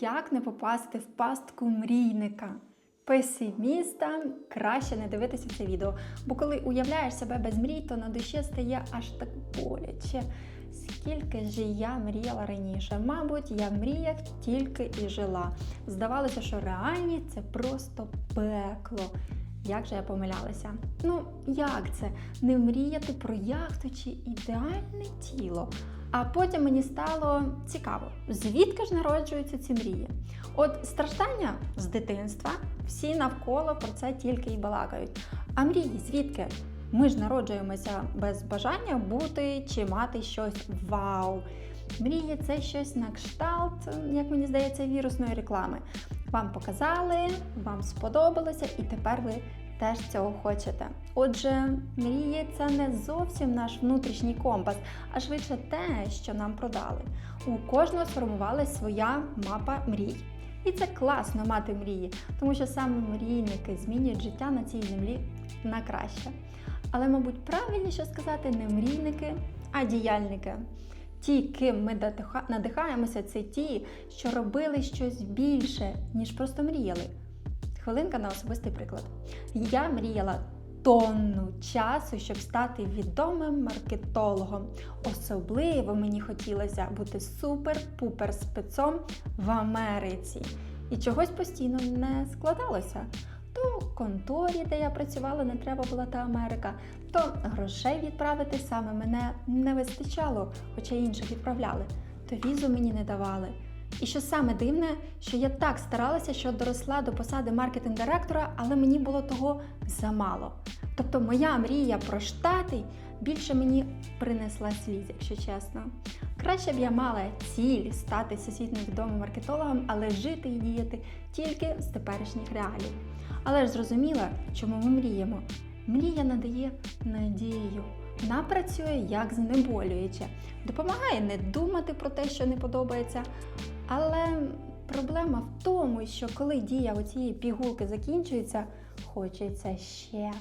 Як не попасти в пастку мрійника? Песиміста краще не дивитися це відео, бо коли уявляєш себе без мрій, то на душі стає аж так боляче. Скільки ж я мріяла раніше? Мабуть, я в мріях тільки і жила. Здавалося, що реальність це просто пекло. Як же я помилялася? Ну, як це? Не мріяти про яхту чи ідеальне тіло? А потім мені стало цікаво, звідки ж народжуються ці мрії? От страждання з дитинства, всі навколо про це тільки й балакають. А мрії звідки? Ми ж народжуємося без бажання бути чи мати щось вау. Мрії це щось на кшталт, як мені здається, вірусної реклами. Вам показали, вам сподобалося, і тепер ви теж цього хочете. Отже, мрії це не зовсім наш внутрішній компас, а швидше те, що нам продали. У кожного сформувалась своя мапа мрій. І це класно мати мрії, тому що саме мрійники змінюють життя на цій землі на краще. Але, мабуть, правильніше сказати не мрійники, а діяльники. Ті, ким ми надихаємося, це ті, що робили щось більше, ніж просто мріяли. Хвилинка на особистий приклад. Я мріяла тонну часу, щоб стати відомим маркетологом. Особливо мені хотілося бути супер-пупер спецом в Америці. І чогось постійно не складалося. То в конторі, де я працювала, не треба була та Америка, то грошей відправити саме мене не вистачало, хоча інших відправляли, то візу мені не давали. І що саме дивне, що я так старалася, що доросла до посади маркетинг-директора, але мені було того замало. Тобто моя мрія про штати більше мені принесла сліз, якщо чесно. Краще б я мала ціль стати всесвітньо відомим маркетологом, але жити і діяти тільки з теперішніх реалій. Але ж зрозуміла, чому ми мріємо. Мрія надає надію. Вона працює як знеболююче, допомагає не думати про те, що не подобається. Але проблема в тому, що коли дія оцієї пігулки закінчується, хочеться ще.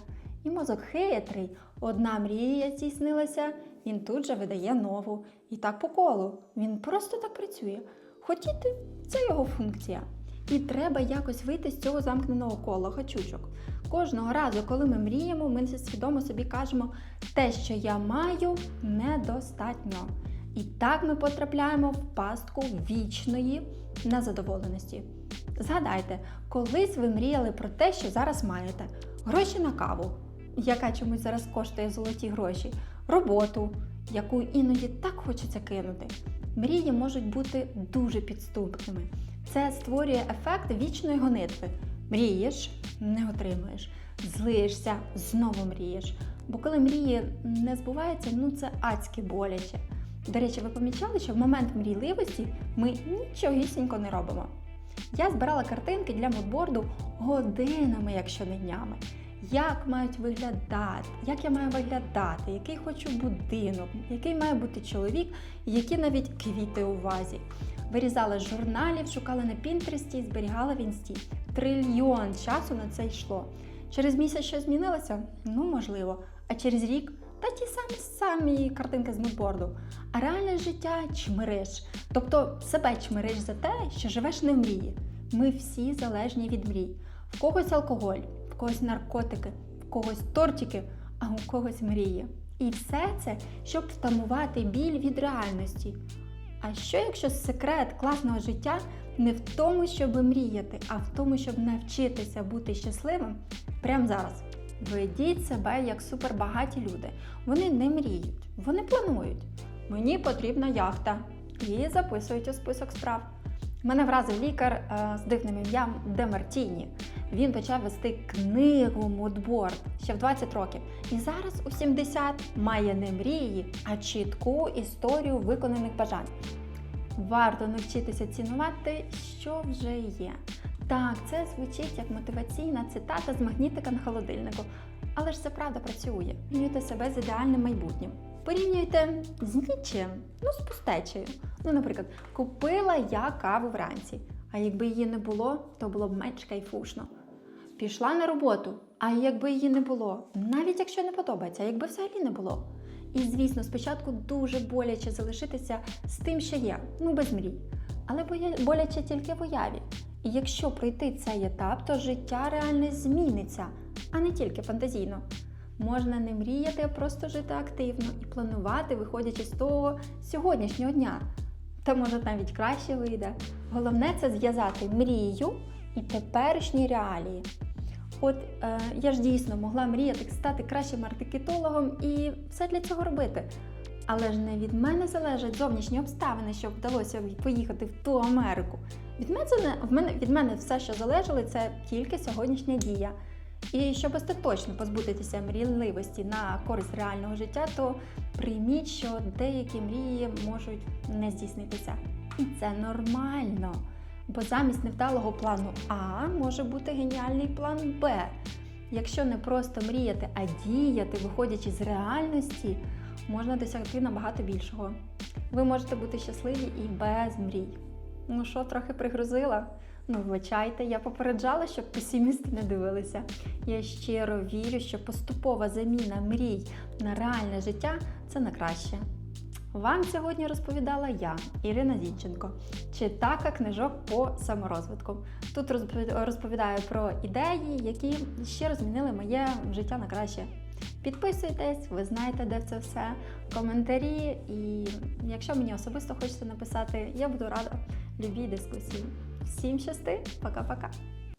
І мозок хитрий. Одна мрія здійснилася, він тут же видає нову. І так по колу. Він просто так працює. Хотіти це його функція. І треба якось вийти з цього замкненого кола гачучок. Кожного разу, коли ми мріємо, ми свідомо собі кажемо, те, що я маю, недостатньо. І так ми потрапляємо в пастку вічної незадоволеності. Згадайте, колись ви мріяли про те, що зараз маєте: гроші на каву, яка чомусь зараз коштує золоті гроші, роботу, яку іноді так хочеться кинути. Мрії можуть бути дуже підступними. Це створює ефект вічної гонитви. Мрієш, не отримуєш, злишся, знову мрієш. Бо коли мрії не збуваються, ну це адськи боляче. До речі, ви помічали, що в момент мрійливості ми нічогісінько не робимо. Я збирала картинки для модборду годинами, якщо не днями. Як мають виглядати, як я маю виглядати, який хочу будинок, який має бути чоловік, які навіть квіти у вазі. Вирізала з журналів, шукала на Пінтересті і зберігала в інсті. Трильйон часу на це йшло. Через місяць щось змінилося? Ну, можливо. А через рік та ті самі самі картинки з мудборду. А реальне життя чмириш. Тобто себе чмириш за те, що живеш не в мрії. Ми всі залежні від мрій. В когось алкоголь, когось наркотики, в когось тортики, а у когось мрії. І все це, щоб втамувати біль від реальності. А що якщо секрет класного життя не в тому, щоб мріяти, а в тому, щоб навчитися бути щасливим прямо зараз? Ведіть себе як супербагаті люди. Вони не мріють, вони планують. Мені потрібна яхта. І записують у список справ. Мене вразив лікар е, з дивним ім'ям Демартіні. Він почав вести книгу Мудборд ще в 20 років. І зараз у 70 має не мрії, а чітку історію виконаних бажань. Варто навчитися цінувати, що вже є. Так, це звучить як мотиваційна цитата з магнітика на холодильнику. Але ж це правда працює. Порівнюйте себе з ідеальним майбутнім. Порівнюйте з нічим, ну з пустечею. Ну, наприклад, купила я каву вранці, а якби її не було, то було б менш кайфушно. Пішла на роботу, а якби її не було, навіть якщо не подобається, якби взагалі не було. І звісно, спочатку дуже боляче залишитися з тим, що є, ну без мрій. але боляче тільки в уяві. І якщо пройти цей етап, то життя реально зміниться, а не тільки фантазійно. Можна не мріяти, а просто жити активно і планувати, виходячи з того сьогоднішнього дня. Та може навіть краще вийде. Головне це зв'язати мрію і теперішні реалії. От е, я ж дійсно могла мріяти стати кращим маркетологом і все для цього робити. Але ж не від мене залежать зовнішні обставини, щоб вдалося поїхати в ту Америку. Від мене, в мене, від мене все, що залежало, це тільки сьогоднішня дія. І щоб остаточно позбутися мрійливості на користь реального життя, то прийміть, що деякі мрії можуть не здійснитися. І це нормально. Бо замість невдалого плану А може бути геніальний план Б. Якщо не просто мріяти, а діяти, виходячи з реальності, можна досягти набагато більшого. Ви можете бути щасливі і без мрій. Ну що, трохи пригрузила? Ну, вибачайте, я попереджала, щоб песимісти не дивилися. Я щиро вірю, що поступова заміна мрій на реальне життя це на краще. Вам сьогодні розповідала я, Ірина Зінченко, читака книжок по саморозвитку. Тут розповідаю про ідеї, які щиро змінили моє життя на краще. Підписуйтесь, ви знаєте, де це все, коментарі. І якщо мені особисто хочеться написати, я буду рада любій дискусії. Всім щасти, пока-пока!